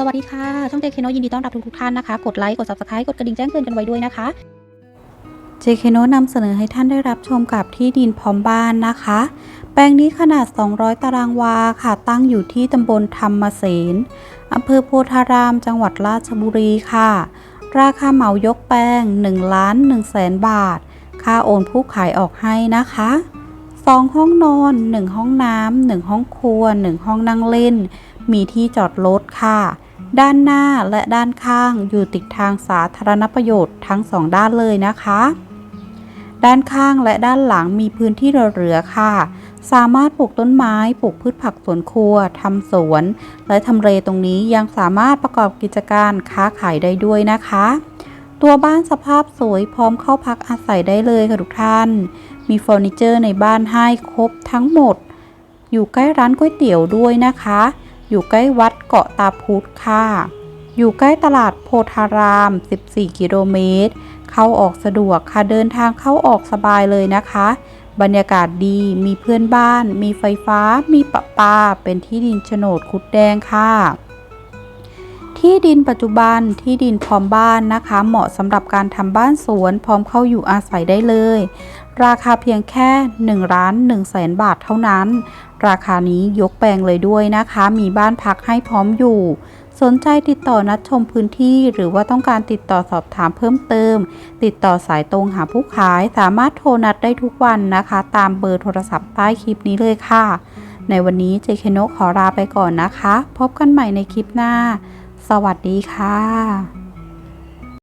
สวัสดีค่ะ ช่องเจคโนยินดีต้อนรับทุกๆท่านนะคะ กดไลค์ กด subscribe กดกระดิ่งแจ้งเตือนกันไว้ด้วยนะคะเจคโนนำเสนอให้ท่านได้รับชมกับที่ดินพร้อมบ้านนะคะ แปลงนี้ขนาด 200 ตารางวาค่ะ ตั้งอยู่ที่ตำบลธรรมเสนอำเภอโพธาราม จังหวัดราชบุรีค่ะ ราคาเหมายกแปลง1ล้าน1แสนบาท ค่าโอนผู้ขายออกให้นะคะ2ห้องนอน 1 ห้องน้ำ1ห้องครัว 1 ห้องนั่งเล่น มีที่จอดรถค่ะ ด้านหน้าและด้านข้างอยู่ติดทางสาธารณประโยชน์ทั้งสองด้านเลยนะคะ ด้านข้างและด้านหลังมีพื้นที่เหลือๆค่ะ สามารถปลูกต้นไม้ ปลูกพืชผักสวนครัวทำสวน และทำเลตรงนี้ยังสามารถประกอบกิจการค้าขายได้ด้วยนะคะ ตัวบ้านสภาพสวยพร้อมเข้าพักอาศัยได้เลยค่ะทุกท่าน มีเฟอร์นิเจอร์ในบ้านให้ครบทั้งหมด อยู่ใกล้ร้านก๋วยเตี๋ยวด้วยนะคะอยู่ใกล้วัด เกาะตาพุธค่ะ อยู่ใกล้ตลาดโพธาราม 14 กิโลเมตร เข้าออกสะดวกค่ะ เดินทางเข้าออกสบายเลยนะคะ บรรยากาศดี มีเพื่อนบ้าน มีไฟฟ้า มีประปา เป็นที่ดินโฉนดคุดแดงค่ะ ที่ดินปัจจุบันที่ดินพร้อมบ้านนะคะ เหมาะสำหรับการทำบ้านสวน พร้อมเข้าอยู่อาศัยได้เลย ราคาเพียงแค่1ล้าน1แสนบาทเท่านั้น ราคานี้ยกแปลงเลยด้วยนะคะ มีบ้านพักให้พร้อมอยู่ สนใจติดต่อนัดชมพื้นที่ หรือว่าต้องการติดต่อสอบถามเพิ่มเติม ติดต่อสายตรงหาผู้ขาย สามารถโทรนัดได้ทุกวันนะคะ ตามเบอร์โทรศัพท์ใต้คลิปนี้เลยค่ะ ในวันนี้เจเคโนขอลาไปก่อนนะคะ พบกันใหม่ในคลิปหน้า สวัสดีค่ะ